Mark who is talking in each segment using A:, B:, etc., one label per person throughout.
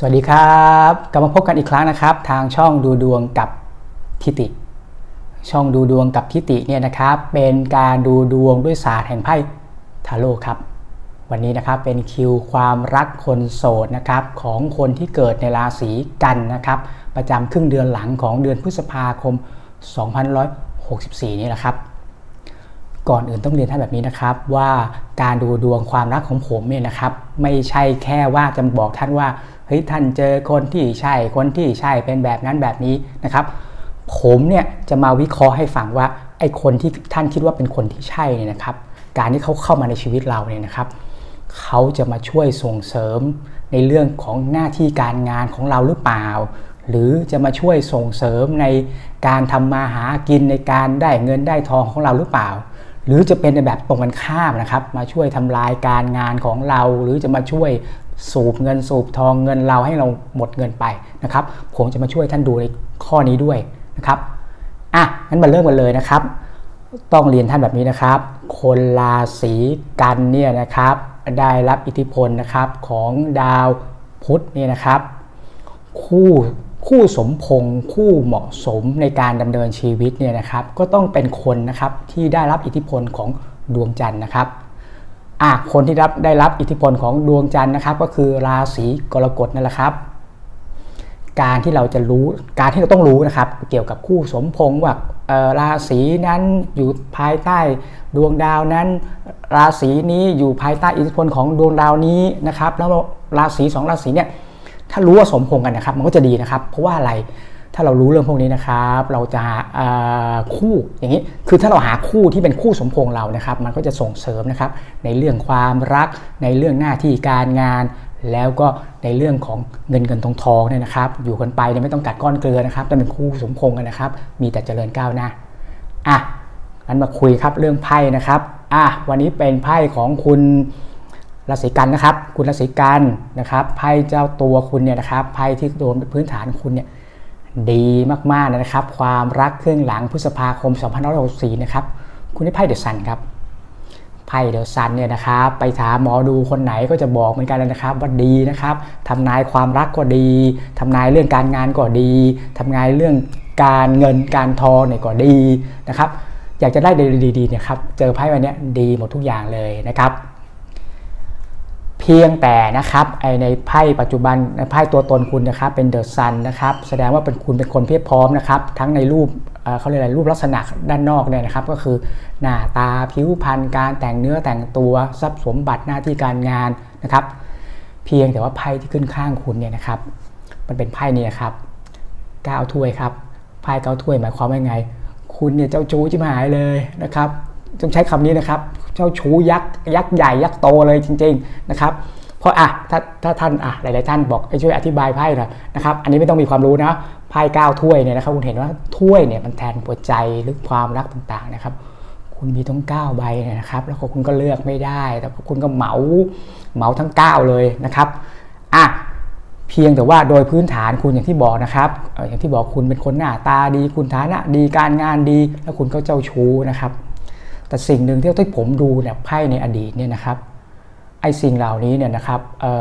A: สวัสดีครับกลับมาพบกันอีกครั้งนะครับ ทางช่องดูดวงกับทิติ ช่องดูดวงกับทิติเนี่ยนะครับ เป็นการดูดวงด้วยศาสตร์แห่งไพ่ทาโร่ครับ วันนี้นะครับเป็นคิวความรักคนโสดนะครับของคนที่เกิดในราศีกันนะครับ ประจำครึ่งเดือนหลังของเดือนพฤษภาคม 2564 นี่แหละครับ ก่อนอื่นต้องเรียนท่านแบบนี้นะครับ ว่าการดูดวงความรักของผมเนี่ยนะครับ ไม่ใช่แค่ว่าจะบอกท่านว่า เฮ้ยท่านเจอคนที่ใช่คนที่ใช่เป็นแบบนั้นแบบนี้นะครับ ผมเนี่ยจะมาวิเคราะห์ให้ฟังว่าไอ้คนที่ท่านคิดว่าเป็นคนที่ใช่เนี่ยนะครับ การที่เขาเข้ามาในชีวิตเราเนี่ยนะครับเขาจะมาช่วยส่งเสริมในเรื่องของหน้าที่การงานของเราหรือเปล่า หรือจะมาช่วยส่งเสริมในการทำมาหากินในการได้เงินได้ทองของเราหรือเปล่า หรือจะเป็นในแบบตรงกันข้ามนะครับ มาช่วยทำลายการงานของเรา หรือจะมาช่วย สูบเงินสูบทองเงินเราให้เราหมดเงินไปนะครับ ผมจะมาช่วยท่านดูในข้อนี้ด้วยนะครับอะงั้นมาเริ่มกันเลยนะครับ ต้องเรียนท่านแบบนี้นะครับ คนราศีกันเนี่ยนะครับ ได้รับอิทธิพลนะครับของดาวพุธเนี่ยนะครับ คู่คู่สมพงษ์คู่เหมาะสมในการดำเนินชีวิตเนี่ยนะครับ ก็ต้องเป็นคนนะครับที่ได้รับอิทธิพลของดวงจันทร์นะครับ อะคนที่รับได้รับอิทธิพลของดวงจันทร์นะครับ ก็คือราศีกรกฎนั่นแหละครับ การที่เราจะรู้การที่เราต้องรู้นะครับ เกี่ยวกับคู่สมพงษ์ว่าราศีนั้นอยู่ภายใต้ดวงดาวนั้น ราศีนี้อยู่ภายใต้อิทธิพลของดวงดาวนี้นะครับ แล้วราศีสองราศีเนี่ยถ้ารู้ว่าสมพงษ์กันนะครับ มันก็จะดีนะครับ เพราะว่าอะไร ถ้าเรารู้เรื่องพวกนี้นะครับ เราจะาคู่อย่างนี้ คือถ้าเราหาคู่ที่เป็นคู่สมพงษ์เรานะครับ มันก็จะส่งเสริมนะครับ ในเรื่องความรัก ในเรื่องหน้าที่การงาน แล้วก็ในเรื่องของเงินเงินทองทองเนี่ยนะครับ อยู่กันไปเนี่ยไม่ต้องกัดก้อนเกลือนะครับแต่เป็นคู่สมพงษ์กันนะครับ มีแต่เจริญก้าวหน้า อะงั้นมาคุยครับเรื่องไพ่นะครับ อะวันนี้เป็นไพ่ของคุณราศีกันนะครับ คุณราศีกันนะครับ ไพ่เจ้าตัวคุณเนี่ยนะครับ ไพ่ที่โดนพื้นฐานคุณเนี่ย ดีมากๆนะครับ ความรักเครื่องหลังพฤษภาคม 2564 นะครับ คุณได้ไพ่เดอะซันครับไพ่เดอะซันเนี่ยนะครับไปถามหมอดูคนไหนก็จะบอกเหมือนกันนะครับ ว่าดีนะครับทำนายความรักก็ดีทำนายเรื่องการงานก็ดีทำนายเรื่องการเงินการทองเนี่ยก็ดีนะครับ อยากจะได้ดีๆเนี่ยครับ เจอไพ่วันนี้ดีหมดทุกอย่างเลยนะครับ พียงแต่นะครับไอในไพ่ปัจจุบันในไพ่ตัวตนคุณนะครับเป็นเดอะซันนะครับแสดงว่าเป็นคุณเป็นคนเพียบพร้อมนะครับทั้งในรูปเขาเรียกอะไรรูปลักษณะด้านนอกเนี่ยนะครับ ก็คือหน้าตาผิวพรรณการแต่งเนื้อแต่งตัวทรัพย์สมบัติหน้าที่การงานนะครับ เพียงแต่ว่าไพ่ที่ขึ้นข้างคุณเนี่ยนะครับ มันเป็นไพ่นี่นะครับก้าวถ้วยครับไพ่ก้าถ้วยหมายความว่าไง คุณเนี่ยเจ้าชู้จิมหายเลยนะครับต้องใช้คำนี้นะครับ เจ้าชู้ยักษ์ยักษ์ใหญ่ยักษ์โตเลยจริง ๆนะครับ เพราะอะถ้าถ้าท่านอะหลายๆท่านบอกให้ช่วยอธิบายไพ่หน่อยนะครับ อันนี้ไม่ต้องมีความรู้นะไพ่เก้าถ้วยเนี่ยนะครับคุณเห็นว่าถ้วยเนี่ยมันแทนหัวใจหรือความรักต่างๆนะครับ คุณมีทั้ง9ใบเนี่ยนะครับ แล้วก็คุณก็เลือกไม่ได้ แต่คุณก็เหมาเหมาทั้ง 9 เลยนะครับอะเพียงแต่ว่าโดยพื้นฐานคุณอย่างที่บอกนะครับเอ่ออย่างที่บอกคุณเป็นคนหน้าตาดี คุณฐานะดีการงานดี แล้วคุณก็เจ้าชู้นะครับ แต่สิ่งหนึ่งที่ที่ผมดูเนี่ยไพ่ในอดีตเนี่ยนะครับไอ้สิ่งเหล่านี้เนี่ยนะครับเอ่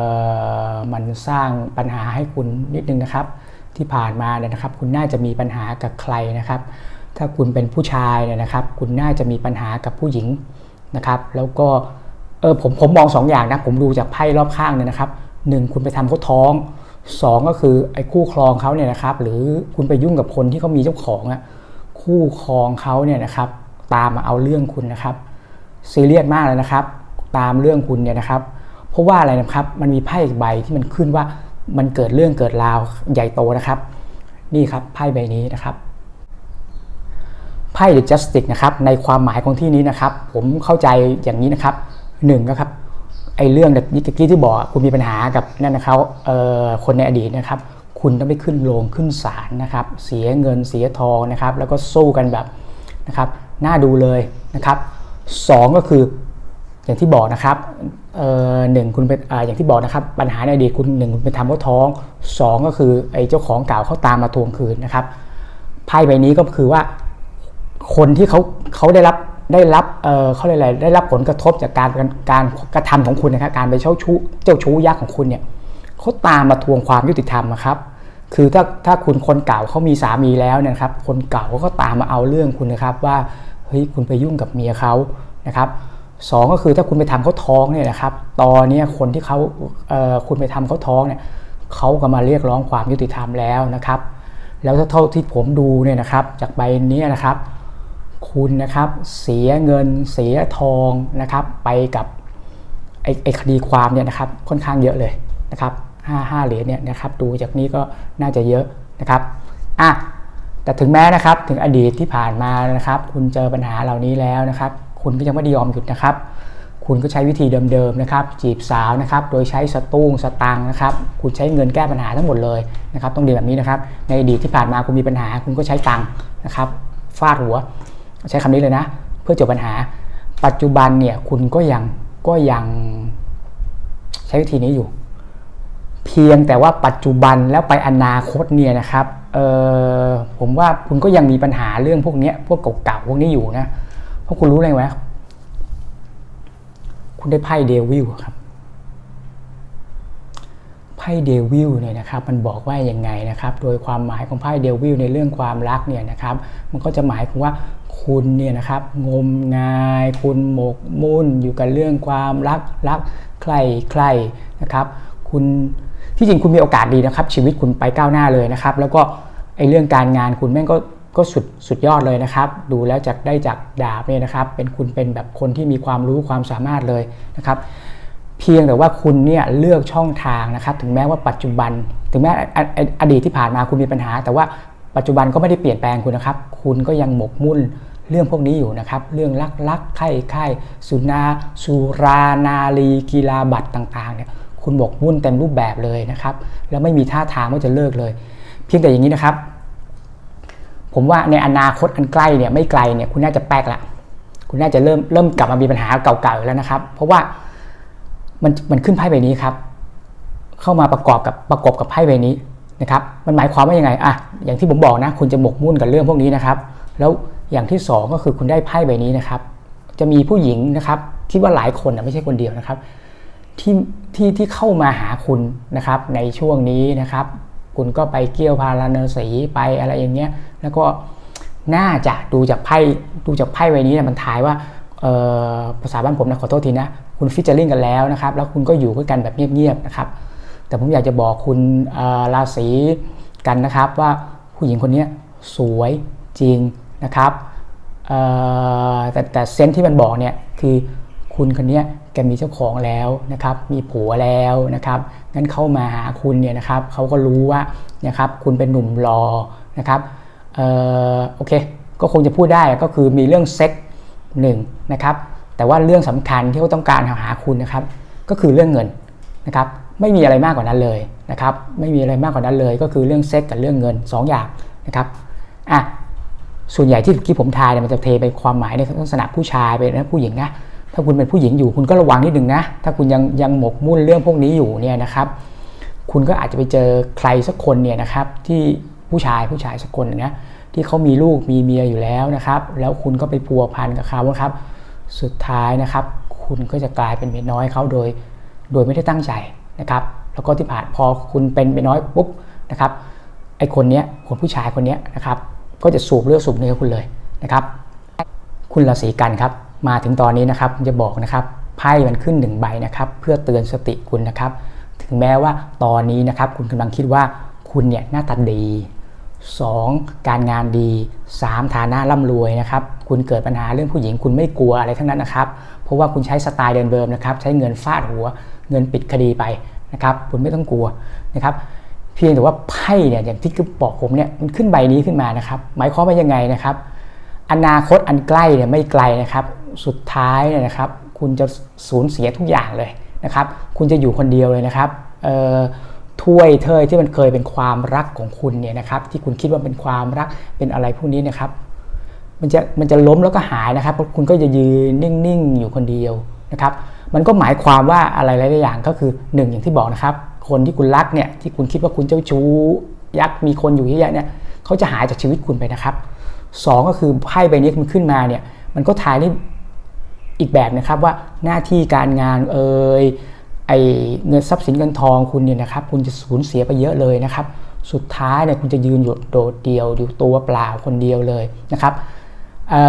A: อมันสร้างปัญหาให้คุณนิดนึงนะครับ ที่ผ่านมาเนี่ยนะครับ คุณน่าจะมีปัญหากับใครนะครับ ถ้าคุณเป็นผู้ชายเนี่ยนะครับ คุณน่าจะมีปัญหากับผู้หญิงนะครับ แล้วก็เออผมผมมองสองอย่างนะผมดูจากไพ่รอบข้างเนี่ยนะครับหนึ่งคุณไปทำเขาท้องสองก็คือไอ้คู่ครองเขาเนี่ยนะครับ หรือคุณไปยุ่งกับคนที่เขามีเจ้าของอะคู่ครองเขาเนี่ยนะครับ ตามมาเอาเรื่องคุณนะครับซีเรียสมากเลยนะครับ ตามเรื่องคุณเนี่ยนะครับ เพราะว่าอะไรนะครับมันมีไพ่อีกใบที่มันขึ้นว่ามันเกิดเรื่องเกิดราวใหญ่โตนะครับ นี่ครับไพ่ใบนี้นะครับไพ่ The Justice นะครับในความหมายของที่นี้นะครับ ผมเข้าใจอย่างนี้นะครับหนึ่งนะครับไอ้เรื่องเมื่อกี้ที่บอกคุณมีปัญหากับนั่นนะครับเอ่อคนในอดีตนะครับ คุณต้องไปขึ้นโรงขึ้นศาลนะครับ เสียเงินเสียทองนะครับ แล้วก็สู้กันแบบนะครับ น่าดูเลยนะครับสองก็คืออย่างที่บอกนะครับเอ่อหนึ่งคุณเป็นอ่าอย่างที่บอกนะครับ ปัญหาในอดีตคุณหนึ่งคุณเป็นทำเขาท้องสองก็คือไอ้เจ้าของเก่าเขาตามมาทวงคืนนะครับไพ่ใบนี้ก็คือว่าคนที่เขาเขาได้รับได้รับเอ่อเขาเรียกอะไรได้รับผลกระทบจากการการกระทำของคุณนะครับการไปเช่าชู้เจ้าชู้ยักของคุณเนี่ยเขาตามมาทวงความยุติธรรมอะครับ คือถ้าถ้าคุณคนเก่าเขามีสามีแล้วเนี่ยนะครับ คนเก่าเขาก็ตามมาเอาเรื่องคุณนะครับว่าเฮ้ยคุณไปยุ่งกับเมียเขานะครับสองก็คือถ้าคุณไปทำเขาท้องเนี่ยนะครับ ตอนนี้คนที่เขาเอ่อคุณไปทำเขาท้องเนี่ยเขาก็มาเรียกร้องความยุติธรรมแล้วนะครับ แล้วถ้าเท่าที่ผมดูเนี่ยนะครับ จากใบนี้นะครับ คุณนะครับเสียเงินเสียทองนะครับ ไปกับไอ้ไอ้คดีความเนี่ยนะครับค่อนข้างเยอะเลยนะครับ ห้าห้าเหรียญเนี่ยนะครับดูจากนี้ก็น่าจะเยอะนะครับอะแต่ถึงแม้นะครับถึงอดีตที่ผ่านมานะครับ คุณเจอปัญหาเหล่านี้แล้วนะครับ คุณก็ยังไม่ได้ยอมหยุดนะครับ คุณก็ใช้วิธีเดิมๆนะครับ จีบสาวนะครับ โดยใช้สตุ้งสตังนะครับ คุณใช้เงินแก้ปัญหาทั้งหมดเลยนะครับ ต้องดีแบบนี้นะครับ ในอดีตที่ผ่านมาคุณมีปัญหา คุณก็ใช้ตังนะครับฟาดหัว ใช้คำนี้เลยนะ เพื่อจบปัญหา ปัจจุบันเนี่ยคุณก็ยังก็ยังใช้วิธีนี้อยู่ เพียงแต่ว่าปัจจุบันแล้วไปอนาคตเนี่ยนะครับเออผมว่าคุณก็ยังมีปัญหาเรื่องพวกนี้พวกเก่าๆพวกนี้อยู่นะเพราะคุณรู้อะไรไหมคุณได้ไพ่เดวิลครับไพ่เดวิลเนี่ยนะครับมันบอกว่าอยังไงนะครับ โดยความหมายของไพ่เดวิลในเรื่องความรักเนี่ยนะครับ มันก็จะหมายถึงว่าคุณเนี่ยนะครับงมงาย คุณหมกมุ่นอยู่กับเรื่องความรักรักใครใครนะครับ คุณ ที่จริงคุณมีโอกาสดีนะครับ ชีวิตคุณไปก้าวหน้าเลยนะครับ แล้วก็ไอ้เรื่องการงานคุณแม่งก็ก็สุดสุดยอดเลยนะครับ ดูแล้วจากได้จากดาบเนี่ยนะครับ เป็นคุณเป็นแบบคนที่มีความรู้ความสามารถเลยนะครับ เพียงแต่ว่าคุณเนี่ยเลือกช่องทางนะครับ ถึงแม้ว่าปัจจุบัน ถึงแม้อออดีตที่ผ่านมาคุณมีปัญหา แต่ว่าปัจจุบันก็ไม่ได้เปลี่ยนแปลงคุณนะครับ คุณก็ยังหมกมุ่นเรื่องพวกนี้อยู่นะครับ เรื่องรักรักไข่ไข่สุนาสุรานาลีกีฬาบัตรต่างๆเนี่ย คุณหมกมุ่นเต็มรูปแบบเลยนะครับ แล้วไม่มีท่าทางว่าจะเลิกเลย เพียงแต่อย่างนี้นะครับ ผมว่าในอนาคตอันใกล้เนี่ยไม่ไกลเนี่ยคุณน่าจะแป๊กละคุณน่าจะเริ่มเริ่มกลับมามีปัญหาเก่าๆแล้วนะครับ เพราะว่ามันมันขึ้นไพ่ใบนี้ครับ เข้ามาประกอบกับประกอบกับไพ่ใบนี้นะครับ มันหมายความว่ายังไงอะอย่างที่ผมบอกนะ คุณจะหมกมุ่นกับเรื่องพวกนี้นะครับ แล้วอย่างที่สองก็คือคุณได้ไพ่ใบนี้นะครับ จะมีผู้หญิงนะครับคิดว่าหลายคนนะไม่ใช่คนเดียวนะครับ ที่ที่ที่เข้ามาหาคุณนะครับในช่วงนี้นะครับ คุณก็ไปเกี่ยวพาราเนสีไปอะไรอย่างเงี้ยแล้วก็น่าจะดูจากไพ่ดูจากไพ่ใบนี้นี่ยมันทายว่าภาษาบ้านผมนะขอโทษทีนะคุณฟิชเจอริงกันแล้วนะครับ แล้วคุณก็อยู่ด้วยกันแบบเงียบๆนะครับ แต่ผมอยากจะบอกคุณราศีกันนะครับว่าผู้หญิงคนนี้สวยจริงนะครับแต่แต่เซนที่มันบอกเนี่ยคือคุณคนนี้ กมีเจ้าของแล้วนะครับ มีผัวแล้วนะครับงั้นเข้ามาหาคุณเนี่ยนะครับเขาก็รู้ว่านะครับคุณเป็นหนุ่มรอนะครับเออโอเค ก็คงจะพูดได้ก็คือมีเรื่องเซ็กหนึ่งนะครับ แต่ว่าเรื่องสำคัญที่เขาต้องการหาคุณนะครับ ก็คือเรื่องเงินนะครับ ไม่มีอะไรมากกว่านั้นเลยนะครับ ไม่มีอะไรมากกว่านั้นเลย ก็คือเรื่องเซ็กกับเรื่องเงิน 2 อย่างนะครับอะส่วนใหญ่ที่ที่ผมทายเนี่ยมันจะเทไปความหมายในลักษณะผู้ชายไปนะผู้หญิงนะ ถ้าคุณเป็นผู้หญิงอยู่คุณก็ระวังนิดหนึ่งนะ ถ้าคุณยังยังหมกมุ่นเรื่องพวกนี้อยู่เนี่ยนะครับ คุณก็อาจจะไปเจอใครสักคนเนี่ยนะครับที่ผู้ชายผู้ชายสักคนนะที่เขามีลูกมีเมียอยู่แล้วนะครับ แล้วคุณก็ไปพัวพันกับเขาครับ สุดท้ายนะครับ คุณก็จะกลายเป็นเมียน้อยเขาโดย โดยไม่ได้ตั้งใจนะครับ แล้วก็ที่ผ่านพอคุณเป็นเมียน้อยปุ๊บนะครับไอคนเนี้ยคนผู้ชายคนเนี้ยนะครับ ก็จะสูบเลือดสูบเนื้อคุณเลยนะครับ คุณราศีกันครับ มาถึงตอนนี้นะครับจะบอกนะครับไพ่มันขึ้นหนึ่งใบนะครับเพื่อเตือนสติคุณนะครับ ถึงแม้ว่าตอนนี้นะครับคุณกำลังคิดว่าคุณเนี่ยหน้าตาดี 2. การงานดี 3. ฐานะร่ำรวยนะครับคุณเกิดปัญหาเรื่องผู้หญิงคุณไม่กลัวอะไรทั้งนั้นนะครับเพราะว่าคุณใช้สไตล์เดิมนะครับใช้เงินฟาดหัว เงินปิดคดีไปนะครับคุณไม่ต้องกลัวนะครับเพียงแต่ว่าไพ่เนี่ยอย่างที่บอกผมเนี่ยมันขึ้นใบนี้ขึ้นมานะครับหมายความว่ายังไงนะครับ อนาคตอันใกล้เนี่ยไม่ไกลนะครับ สุดท้ายเนี่ยนะครับ คุณจะสูญเสียทุกอย่างเลยนะครับ คุณจะอยู่คนเดียวเลยนะครับถ้วยเทยที่มันเคยเป็นความรักของคุณเนี่ยนะครับ ที่คุณคิดว่าเป็นความรักเป็นอะไรพวกนี้นะครับ มันจะมันจะล้มแล้วก็หายนะครับคุณก็จะยืนนิ่งๆอยู่คนเดียวนะครับ มันก็หมายความว่าอะไรหลายอย่างก็คือหนึ่งอย่างที่บอกนะครับ คนที่คุณรักเนี่ยที่คุณคิดว่าคุณเจ้าชู้ ยักษ์มีคนอยู่เยอะๆเนี่ยเขาจะหายจากชีวิตคุณไปนะครับสองก็คือไพ่ใบนี้มันขึ้นมาเนี่ยมันก็ทายได้ อีกแบบนะครับว่าหน้าที่การงานเอ่ยไอเงินทรัพย์สินเงินทองคุณเนี่ยนะครับ คุณจะสูญเสียไปเยอะเลยนะครับ สุดท้ายเนี่ยคุณจะยืนอยู่โดดเดียวอยู่ตัวเปล่าคนเดียวเลยนะครับเอ่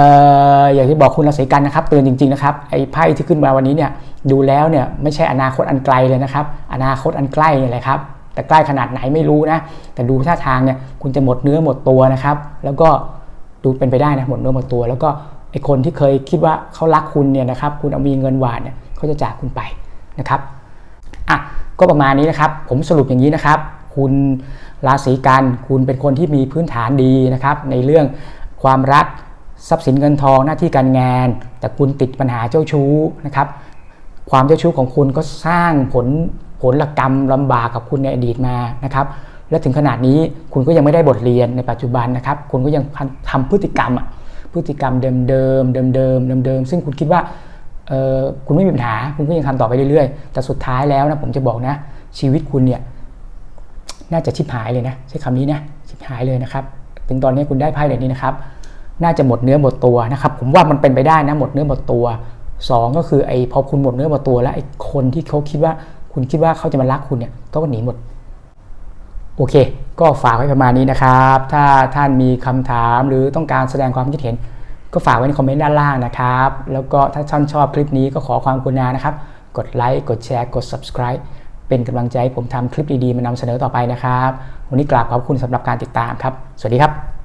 A: ออย่างที่บอกคุณราศีกันนะครับเตือนจริงๆนะครับไอ้ไพ่ที่ขึ้นมาวันนี้เนี่ยดูแล้วเนี่ยไม่ใช่อนาคตอันไกลเลยนะครับ อนาคตอันใกล้เนี่ยแหละครับแต่ใกล้ขนาดไหนไม่รู้นะ แต่ดูท่าทางเนี่ยคุณจะหมดเนื้อหมดตัวนะครับ แล้วก็ดูเป็นไปได้นะหมดเนื้อหมดตัว แล้วก็ ไอ้คนที่เคยคิดว่าเขารักคุณเนี่ยนะครับ คุณเอามีเงินหวานเนี่ยเขาจะจากคุณไปนะครับอะก็ประมาณนี้นะครับ ผมสรุปอย่างนี้นะครับ คุณราศีกันคุณเป็นคนที่มีพื้นฐานดีนะครับ ในเรื่องความรักทรัพย์สินเงินทองหน้าที่การงาน แต่คุณติดปัญหาเจ้าชู้นะครับ ความเจ้าชู้ของคุณก็สร้างผลผลกรรมลำบากกับคุณในอดีตมานะครับ และถึงขนาดนี้คุณก็ยังไม่ได้บทเรียนในปัจจุบันนะครับ คุณก็ยังทำพฤติกรรมอะ พฤติกรรมเดิมๆเดิมๆเดิมๆเดิมซึ่งคุณคิดว่าคุณไม่มีปัญหาคุณก็ยังทำต่อไปเรื่อยๆ แต่สุดท้ายแล้วนะผมจะบอกนะ ชีวิตคุณเนี่ยน่าจะชิบหายเลยนะ ใช้คำนี้นะชิบหายเลยนะครับ ถึงตอนนี้คุณได้ไพ่แบบนี้นะครับ น่าจะหมดเนื้อหมดตัวนะครับ ผมว่ามันเป็นไปได้นะหมดเนื้อหมดตัวสองก็คือไอ้พอคุณหมดเนื้อหมดตัวแล้วไอ้คนที่เขาคิดว่าคุณคิดว่าเขาจะมารักคุณเนี่ยก็หนีหมด โอเค ก็ฝากไว้ประมาณนี้นะครับ ถ้าท่านมีคำถามหรือต้องการแสดงความคิดเห็น ก็ฝากไว้ในคอมเมนต์ด้านล่างนะครับ แล้วก็ถ้าท่านชอบคลิปนี้ก็ขอความกรุณานะครับ กดไลค์ กดแชร์ กด subscribe เป็นกำลังใจให้ผมทำคลิปดีๆมานำเสนอต่อไปนะครับ วันนี้กราบขอบคุณสำหรับการติดตามครับ สวัสดีครับ